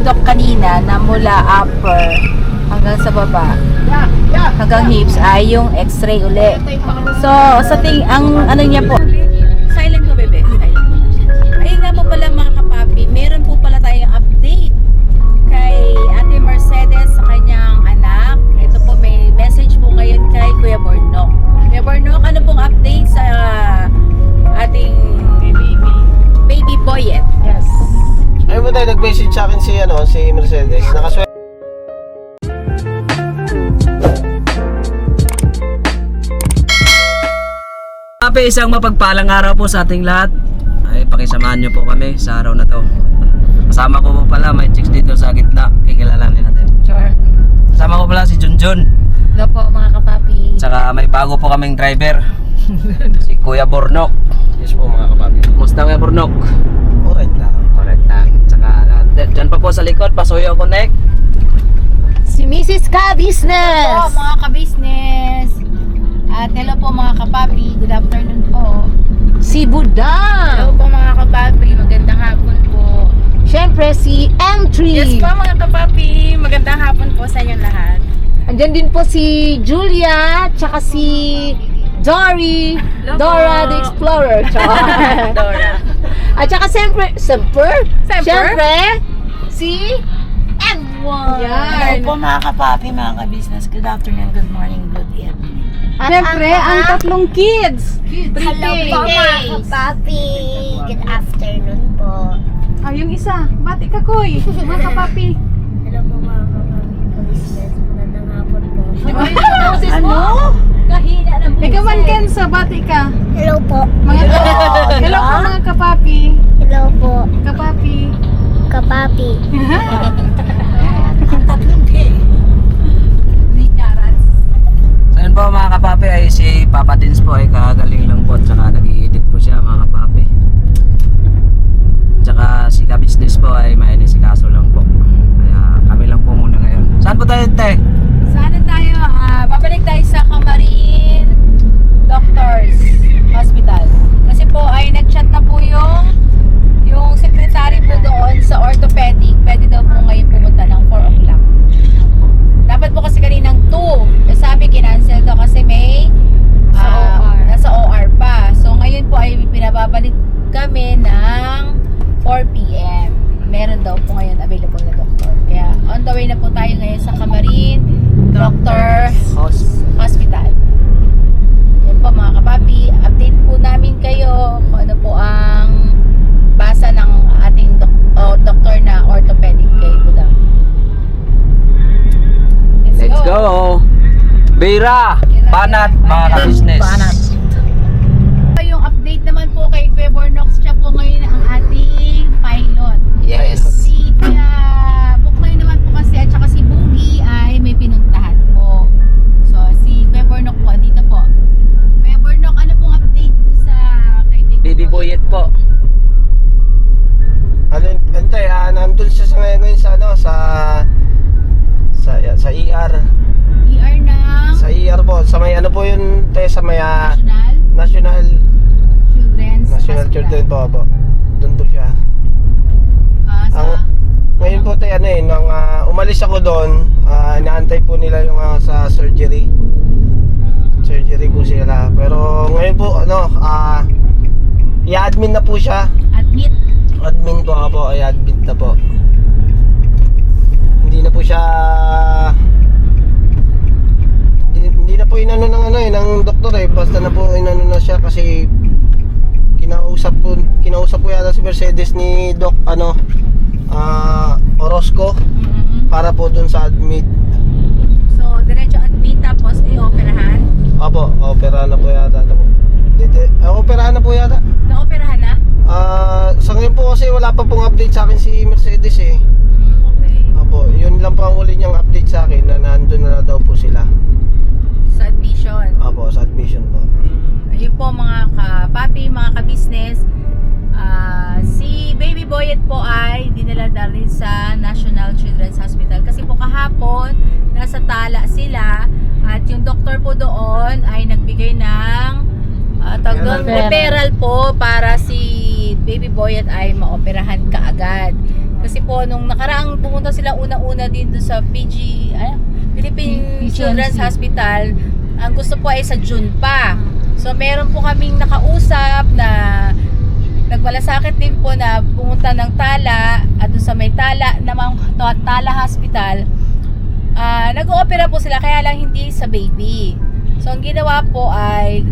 si Doc kanina na mula upper hanggang sa baba hanggang hips ay yung x-ray uli. So, sa ting ang ano niya po. Silent mo, bebe. Ayun nga po pala mga kapapi, meron po pala tayong update kay Ate Mercedes sa kanyang anak. Ito po may message po ngayon kay Kuya Bornok. Kuya Bornok, ano pong update sa ating baby baby boyet? Mo tayo, nag-message sa akin si, ano, si Mercedes. Nakaswerte. Happy isang mapagpalang araw po sa ating lahat. Ay pakisamahan niyo po kami sa araw na to. Kasama ko po pala may chicks dito sa gitna. Kikilalanin natin. Sure. Kasama ko pala si Junjun. Hello po mga kapapi. Tsaka may bago po kaming driver. si Kuya Bornok. Yes po mga kapabi. Kumusta Kuya Bornok? Alright lang. Correct na. Tsaka d- dyan pa po sa likod, Pasuyo Connect. Si Mrs. Ka Hello Business. mga ka-business! At hello po mga kapapi, good afternoon po. Si Budang. po mga kapapi, magandang hapon po. Siyempre si M3. Yes po mga kapapi, magandang hapon po sa inyong lahat. Andyan din po si Julia, tsaka si Dory, Hello Dora po. the Explorer. Tsaka. Dora. At saka siyempre, siyempre, Siyempre? siyempre, si M1. Hello po mga kapapi, mga ka-business. Good afternoon, good morning, good evening. At Siyempre, ang tatlong kids. Hello po mga kapapi. Good afternoon po. Ah, yung isa, ba't ikakoy? Mga kapapi. Hello po mga kapapi. Ka-business. Magandang hapon po. Ano? Kahina ng buhay. Ikaw man Kenzo, ba't ka? Hello po. Mga Hello po mga kapapi. Hello po. Kapapi. Kapapi. So yun po mga kapapi ay si Papa Dins po ay kagaling lang po at saka nag-i-edit po siya mga kapapi. Tsaka si ka-business po ay may kaso lang po. Kaya kami lang po muna ngayon. Saan po tayo te? Sana tayo, ah, babalik tayo sa Kamarin Doctors Hospital. Kasi po ay nag-chat na po yung yung secretary po doon surgery. Surgery po sila. Pero ngayon po, ano, ah, i-admin na po siya. admit. Admin po ako, ay admit na po. Hindi na po siya hindi, hindi na po inano ng ano eh, ng doktor eh. Basta na po inano na siya kasi kinausap po, kinausap po yata si Mercedes ni Doc ano ah Orozco para po dun sa admit. So, diretso admit tapos Opo, opera na po yata. Ano po. Dede, ah, operahan na po yata. Na-operahan na? Ah, sa ngayon po kasi wala pa pong update sa akin si Mercedes eh. Mm, okay. Opo, yun lang po ang uli niyang update sa akin na nandun na daw po sila. Sa admission. Opo, sa admission po. Ayun po mga kapapi, mga ka-business. Ah, si Baby Boyet po ay dinala dalhin sa National Children's Hospital kasi po kahapon nasa tala sila at yung doktor po doon ay nagbigay ng uh, tawag doon, Referral. po para si Baby Boyet ay maoperahan kaagad. Kasi po, nung nakaraang pumunta sila una-una din doon sa PG, ay, Philippine PCMC. Children's Hospital, ang gusto po ay sa June pa. So, meron po kaming nakausap na nagmalasakit din po na pumunta ng Tala at doon sa may Tala namang Tala Hospital ah nag-oopera po sila kaya lang hindi sa baby so ang ginawa po ay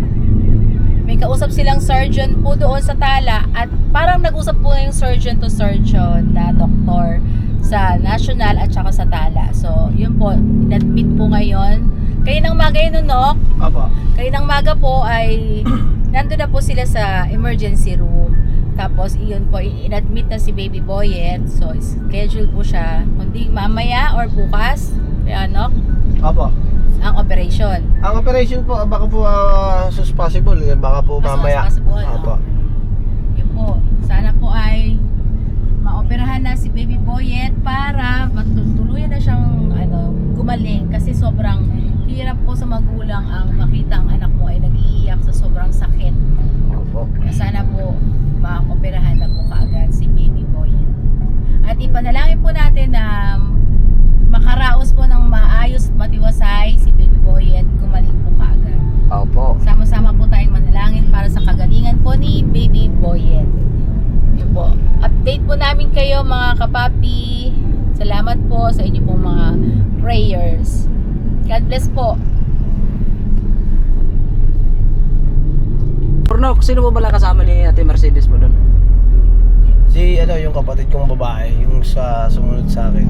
may kausap silang surgeon po doon sa Tala at parang nag-usap po yung surgeon to surgeon na doktor sa national at saka sa Tala so yun po inadmit po ngayon kayo ng maga yun no Opo. kayo ng maga po ay nandun na po sila sa emergency room. Tapos iyon po, inadmit na si baby Boyet. So, schedule po siya. Kundi mamaya or bukas, Opo. ang operation. Ang operation po, baka po uh, sus possible, eh, baka po As soon as mamaya. possible, no? Opo. Yun po. Sana po ay maoperahan na si baby Boyet para matutuluyan na siyang ano, gumaling kasi sobrang hirap po sa magulang ang makita ang anak mo ay nag-iiyak sa sobrang sakit. Opo. Sana po maoperahan na po kaagad si baby boy. At ipanalangin po natin na makaraos po ng maayos at matiwasay si baby boy at gumaling po kaagad. Opo. Sama-sama po tayong manalangin para sa kagalingan po ni baby Boyet. Yun po. Update po namin kayo mga kapapi. Salamat po sa inyo pong mga prayers. God bless po. Purnok, sino po pala kasama ni Ate Mercedes mo doon? Si ano, yung kapatid kong babae, yung sa sumunod sa akin.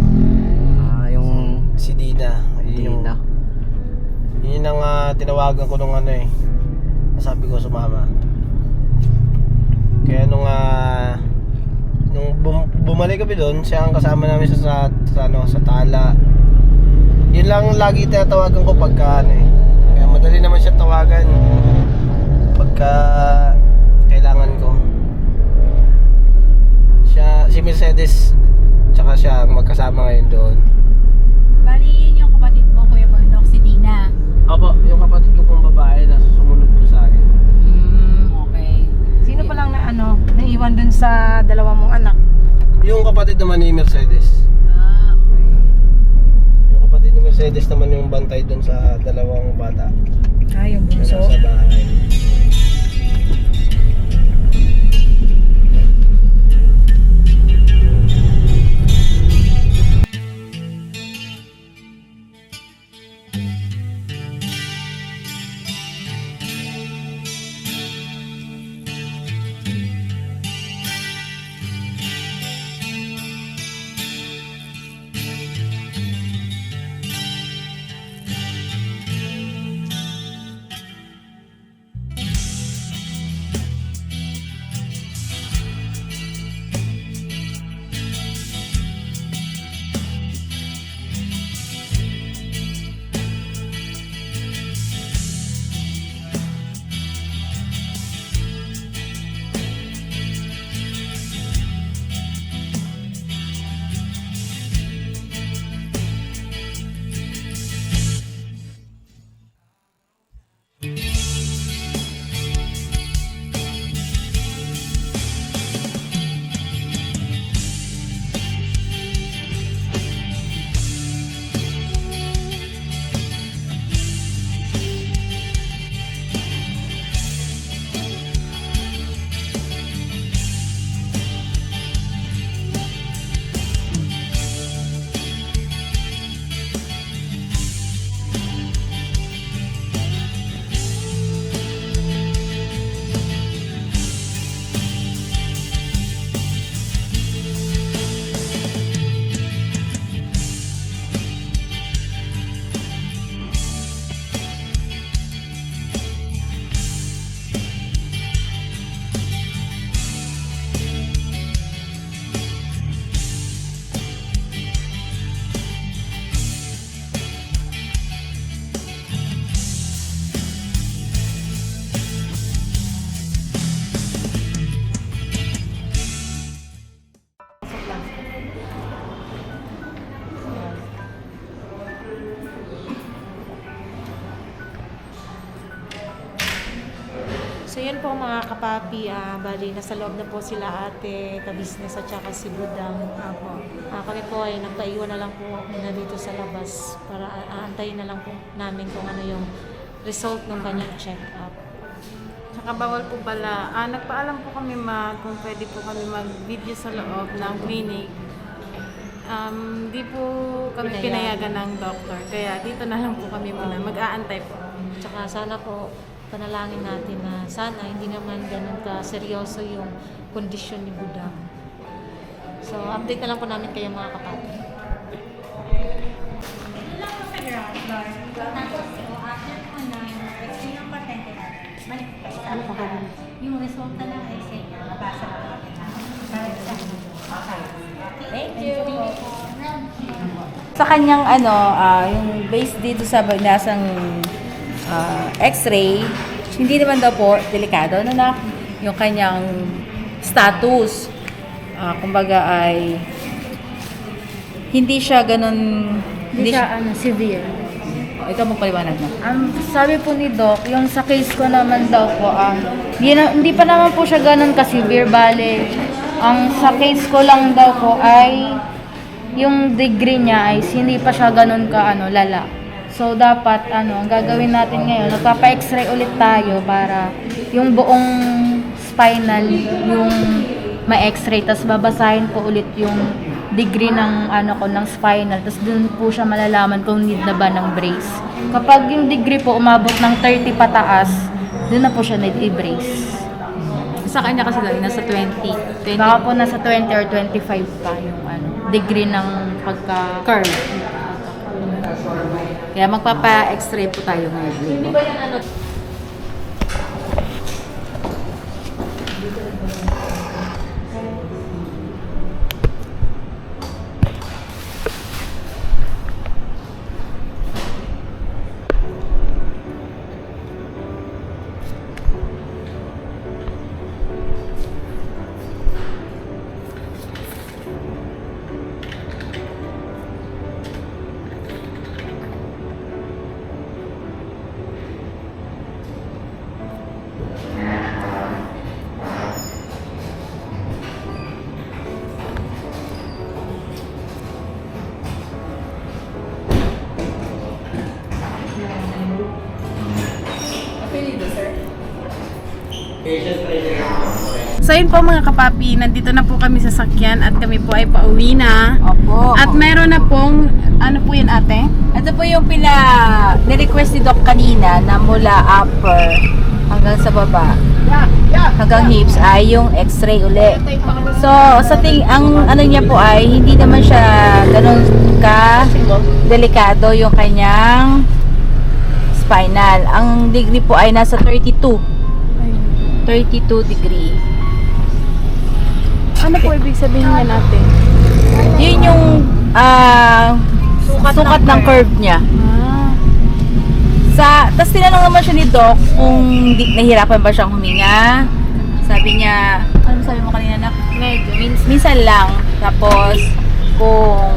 Si Dina. Yun Dina. Yung, yun ang ah, tinawagan ko nung ano eh. Sabi ko sumama. Kaya nung ah, nung bum- bumalik kami doon, siya ang kasama namin sa, sa, sa ano, sa tala. Yun lang lagi tinatawagan ko pagka ano eh. Kaya madali naman siya tawagan pagka kailangan ko. Siya, si Mercedes, tsaka siya ang magkasama ngayon doon. Bali, yun yung kapatid mo, Kuya Bernok, si Dina. Opo, yung kapatid ko pong babae na sumunod po sa akin. Mm, okay. Sino pa lang na ano, naiwan dun sa dalawa mong anak? Yung kapatid naman ni Mercedes. Ah, okay. Yung kapatid ni Mercedes naman yung bantay doon sa dalawang bata. Ah, yung Na nasa bahay. Kapapi, ah, bali nasa loob na po sila ate, ka-business at saka si Budang. Apo. Ah, kami po ay nagpaiwan na lang po muna dito sa labas para aantayin na lang po namin kung ano yung result ng kanyang check-up. Tsaka bawal po pala. Ah, nagpaalam po kami mag, kung pwede po kami mag-video sa loob ng clinic. Um, di po kami pinayagan ng doktor. Kaya dito na lang po kami muna. Mag-aantay po. Tsaka sana po panalangin natin na sana hindi naman ganun ka seryoso yung kondisyon ni Budang. So, update na lang po namin kayo mga kapapi. Yung resulta ng essay niya, nabasa na natin. Thank you. Sa kanyang ano, ah, yung based dito sa binasang ah, x-ray, hindi naman daw po delikado na na yung kanyang status. Ah, kumbaga ay hindi siya ganun hindi siya, ano, severe. ikaw magpaliwanag na. Ang sabi po ni Doc, yung sa case ko naman daw po, ah, hindi, na- hindi pa naman po siya ganun ka-severe, bale. Ang sa case ko lang daw po ay yung degree niya ay hindi pa siya ganun ka ano, lala. So dapat ano, ang gagawin natin ngayon, magpapa-x-ray ulit tayo para yung buong spinal yung ma-x-ray tapos babasahin po ulit yung degree ng ano ko ng spinal tapos dun po siya malalaman kung need na ba ng brace. Kapag yung degree po umabot ng 30 pataas, dun na po siya need i-brace. Sa kanya kasi dahil nasa 20. 20 Baka po nasa 20 or 25 pa yung ano, degree ng pagka curve. Kaya magpapa-x-ray po tayo ngayon. Hindi ba yan ano? So yun po mga kapapi, nandito na po kami sa sakyan at kami po ay pauwi na. Opo. At meron na pong, ano po yun ate? Ito po yung pina ni-request ni Doc kanina na mula upper hanggang sa baba hanggang hips ay yung x-ray uli. So, sa ting ang ano niya po ay hindi naman siya ganun ka delikado yung kanyang spinal. Ang degree po ay nasa 32. 32 degree. Ano po ibig sabihin niya natin? Yun yung ah, sukat, ng curve niya. Ah, Sa, tapos tinanong naman siya ni Doc kung di, nahirapan ba siyang huminga. Sabi niya, ano sabi mo kanina na? medyo. Means, Minsan lang. Tapos, kung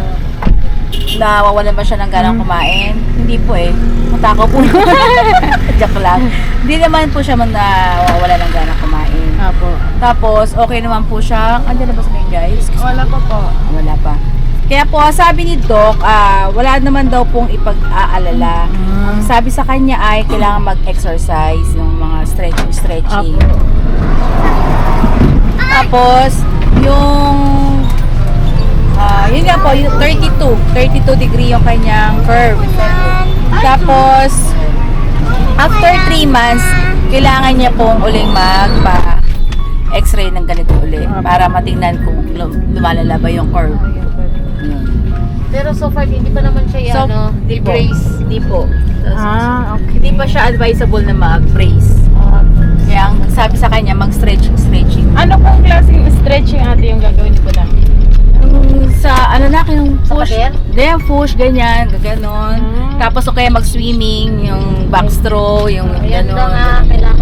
nawawalan ba siya ng ganang kumain? Hindi po eh. Matakaw po. Joke lang. Hindi naman po siya man nawawalan ng ganang kumain. Apo. Tapos, okay naman po siya. Andiyan na ba sa guys? Wala pa po. Wala pa. Kaya po, sabi ni Doc, ah, wala naman daw pong ipag-aalala. Ang sabi sa kanya ay kailangan mag-exercise ng mga stretching, stretching. Tapos, yung ah, yun nga po, yung 32. 32 degree yung kanyang curve. Tapos, after 3 months, kailangan niya pong uling magpa x-ray ng ganito uli para matingnan kung lum- lumalala ba yung curve. Yun. Pero so far hindi pa naman siya So, ano, di po. brace. Hindi po. Ah, okay. Hindi pa siya advisable na mag-brace. Kaya ang sabi sa kanya, mag-stretching, stretching. Ano pong klaseng stretching ate yung gagawin ko lang? Yung sa, ano na, yung Sa push. pader? Hindi, yung push, ganyan, gaganon. Ah. Tapos o kaya mag-swimming, yung backstroke, yung Ayan ganon. nga, kailangan.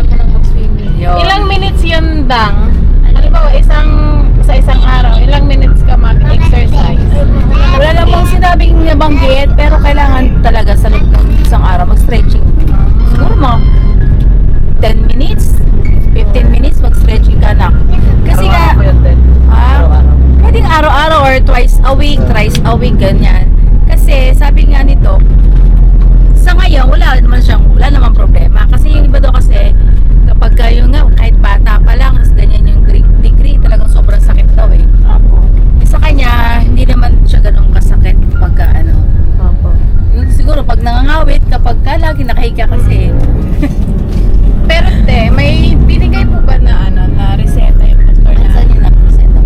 Yun. Ilang minutes yun, Dang? Halimbawa, isang, sa isang araw, ilang minutes ka mag-exercise? Wala lang pong sinabing nabanggit, pero kailangan talaga sa loob ng isang araw mag-stretching. Siguro mo, 10 minutes, 15 minutes, mag-stretching ka na. Kasi ka, ah, pwedeng araw-araw or twice a week, thrice a week, ganyan. Kasi sabi nga nito, sa ngayon, wala naman siyang, wala naman problema. Kasi yung iba daw kasi, kayo nga, kahit bata pa lang, tas ganyan yung degree, talagang sobrang sakit daw eh. Eh, Sa kanya, hindi naman siya ganun kasakit pagka ano. Opo. Yung siguro pag nangangawit, kapag ka lagi nakahiga kasi, Pero te, may binigay po ba na ano, na reseta yung doktor na? Saan yun ang reseta?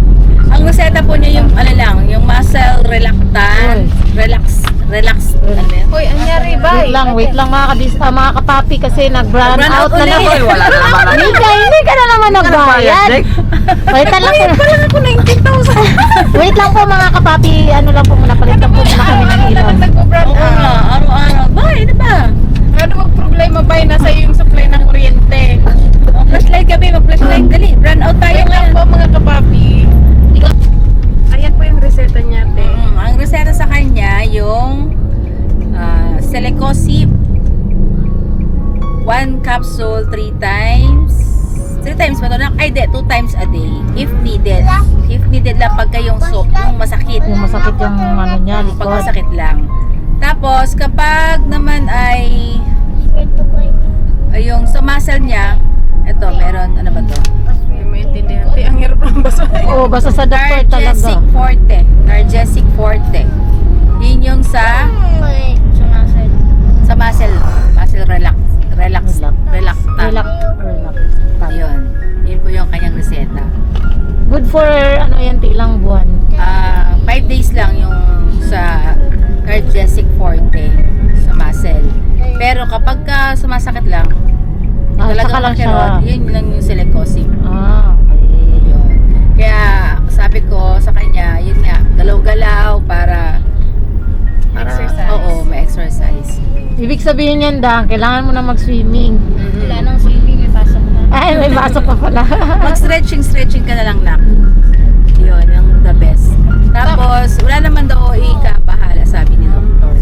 Ang reseta po niya yung ano lang, yung muscle relaxant, relax, relax, ano yun? Hoy, anyari ba? Wait lang, wait lang mga kabis, ah, mga kapapi kasi nag-brown out out na ulit. naman. Wala na naman. Hindi ka, hindi ka na naman nagbayad. Wait lang po. Ako 19,000. Wait lang po mga kapapi, ano lang po muna, palit for ano yan, ilang buwan. Ah, five days lang yung sa Nargesic Forte sa muscle. Pero kapag ka sumasakit lang, Ah, talagang saka lang siya. yun lang yung silicosis. Ah, okay. Yun. Kaya sabi ko sa kanya, yun nga, galaw-galaw para para Exercise. Oo, may exercise. Ibig sabihin yan, Dan, kailangan mo na mag-swimming. Wala nang swimming, may pasok na. Ay, may pasok pa pala. Mag-stretching, stretching ka na lang nak. Yun, yung the best. Tapos, wala naman daw ika-bahala, sabi ni doktor.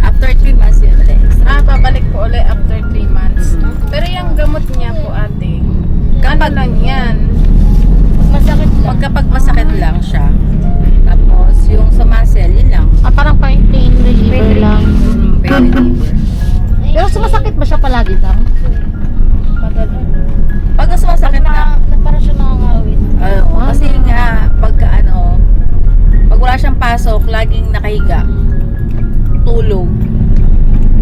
After 3 months, yun ulit. Ah, babalik po ulit after 3 months. Pero yung gamot niya po, ate, ano lang yan? Masakit lang. Pag kapag masakit lang siya. Tapos, yung sa muscle, yun lang. ah, parang pain pain reliever lang. Mm, pain reliever. Pero sumasakit ba siya palagi lang? Pag sumasakit na, Parang siya nakangawit. Oo, kasi nga, pagka ano, pag wala siyang pasok, laging nakahiga. Tulog.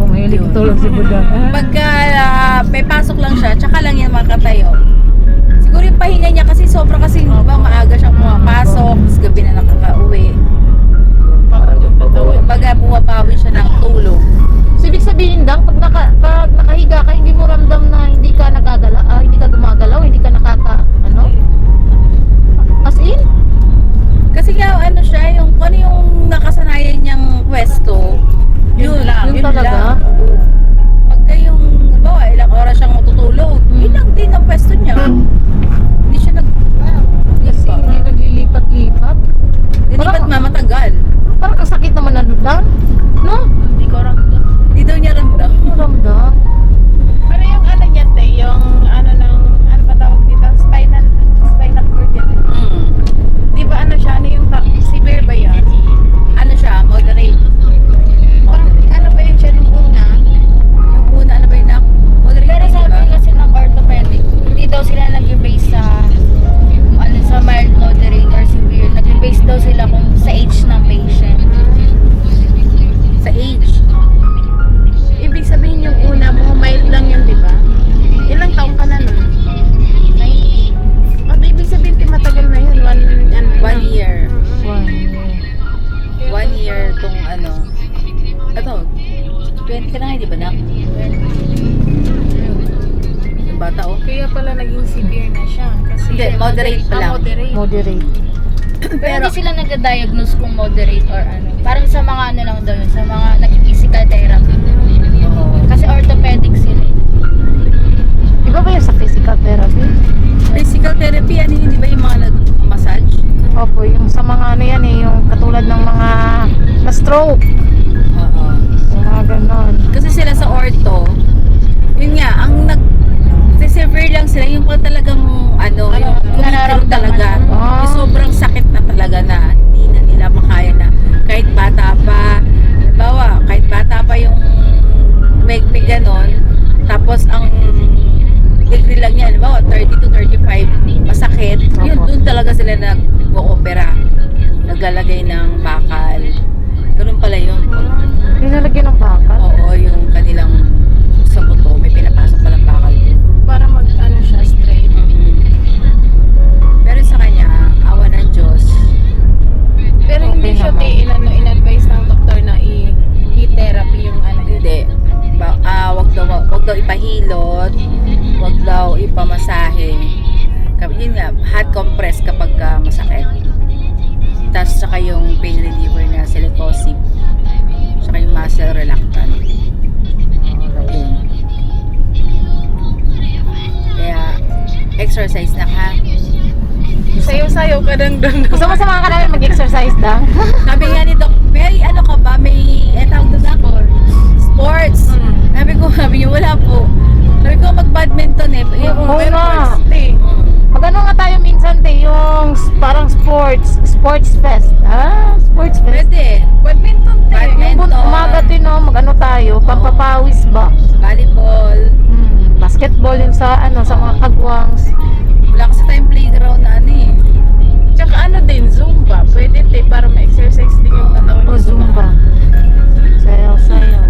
Pumahilig Yun. tulog si Buddha. Pagka ah, may pasok lang siya, tsaka lang yan makatayo. Siguro yung pahinga niya kasi sobra kasi di ba, maaga siyang pumapasok, tapos gabi na nakaka-uwi. Pagka bumabawi siya ng tulog. So, ibig sabihin, Dang, pag, naka, pag nakahiga ka, hindi mo ramdam na hindi ka nagagala, ah, hindi ka gumagalaw, hindi ka nakaka, ano? As in? Kasi nga, ano siya, yung moderate. Pero Pero, hindi sila nag-diagnose kung moderate or ano. Parang sa mga ano lang daw yun, sa mga nag-physical therapy. oo. Kasi orthopedic sila eh. Di ba yung sa physical therapy? Physical therapy, ano yun, di ba yung mga nag-massage? Opo, yung sa mga ano yan eh, yung katulad ng mga na-stroke. Oo. Yung mga ganon. Kasi sila sa ortho, yun nga, ang nag severe lang sila, yung pag Tapos saka yung pain reliever na silicosip. Saka yung muscle relaxant. Yun. Kaya, exercise na ha. Sayo-sayo ka dang dang. Gusto mo samahan ka namin mag-exercise dang? Sabi nga ni Doc, may ano ka ba? May, eh, tawag doon ako, sports. Sabi ko, sabi niya, wala po. Sabi ko, mag-badminton eh. Eh, Oo pero nga. first day. Magano nga tayo minsan te, yung parang sports, sports fest. Ah, sports fest. Pwede. Badminton te. Yung Badminton. bun- umaga din no, magano tayo, pampapawis ba? Volleyball. Hmm, basketball yun sa ano sa mga kagwangs. Wala kasi tayong playground na ano eh. Tsaka ano din, Zumba. Pwede te, para ma-exercise din yung katawan. O zumba. Sayaw, sayaw.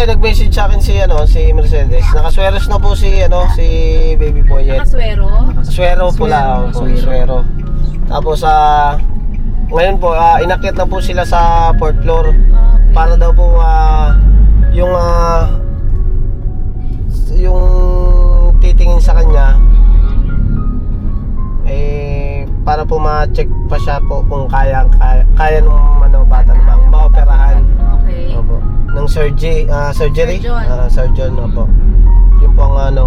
Tayo, nag-message sa akin si, ano, si Mercedes. Nakasweros na po si, ano, si Baby Boyet. Nakaswero. Swero pula, oh, po, swero. Tapos, ah, ngayon po, ah, inakyat na po sila sa fourth floor para daw po ah, yung ah, yung titingin sa kanya eh para po ma-check pa siya po kung kaya kaya, kaya nung ng surgery ah, surgery Surgeon. Ah, surgeon opo yun po ang ano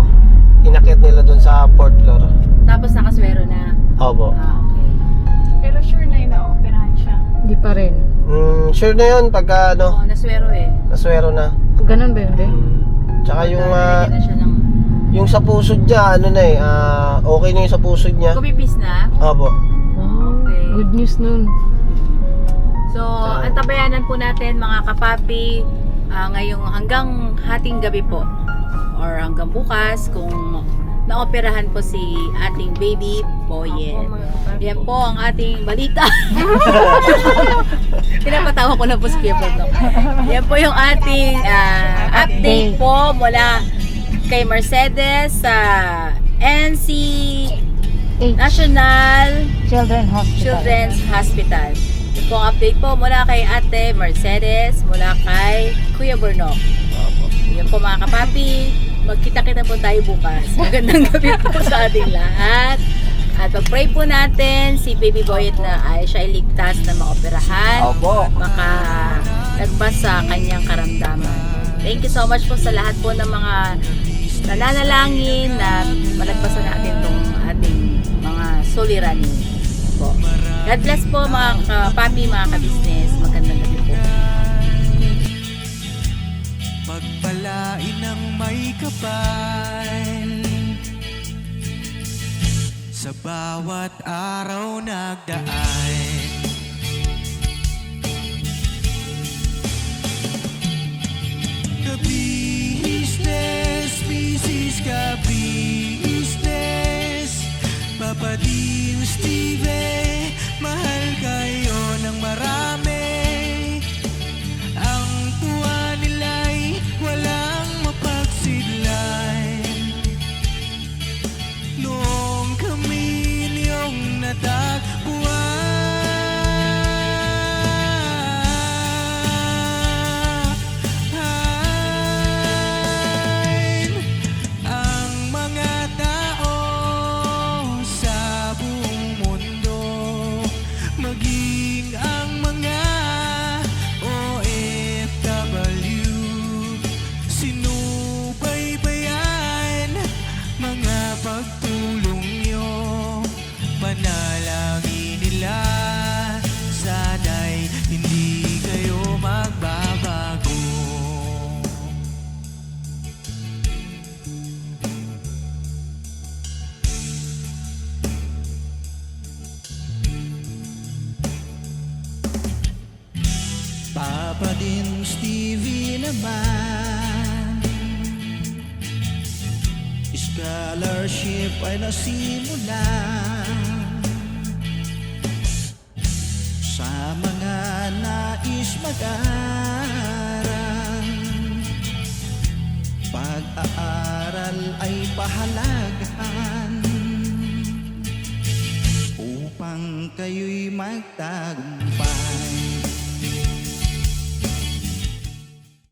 inakyat nila doon sa fourth floor Tapos nakaswero na. opo Ah, okay. Pero sure na yun na operahan siya. Hindi pa rin. Mm, sure na yun pagka ano, Oo, naswero eh. naswero na. Ganun ba yun? Mm. Tsaka yung ah, na siya ng... yung sa pusod niya, ano na eh, ah, okay na yung sa pusod niya. Kumipis na? Opo. Okay. Good news nun. So, antabayanan po natin mga kapapi ah, ngayong hanggang hating gabi po or hanggang bukas kung naoperahan po si ating baby boyet. Yan po ang ating balita. Pinapatawa ko na po si Pagdok. Yan po yung ating ah, update po mula kay Mercedes sa NC H. National Children Hospital. Children's Hospital. Ito ang update po mula kay Ate Mercedes, mula kay Kuya Burnok. Yan po mga kapapi, magkita-kita po tayo bukas. Magandang gabi po sa ating lahat. At pag-pray po natin si Baby Boyet na ay siya ay ligtas na maoperahan. Opo. Maka lagpas sa kanyang karamdaman. Thank you so much po sa lahat po ng mga nananalangin na malagpasan natin itong ating mga suliranin po. God bless po mga kapapi, mga ka-business. Magandang gabi po. Pagpalain ng may kapal Sa bawat araw nagdaan The business, business ka business Papading Steve, mahal kayo hindi kayo magbabago. Papa Dins TV Scholarship ay nasimulan.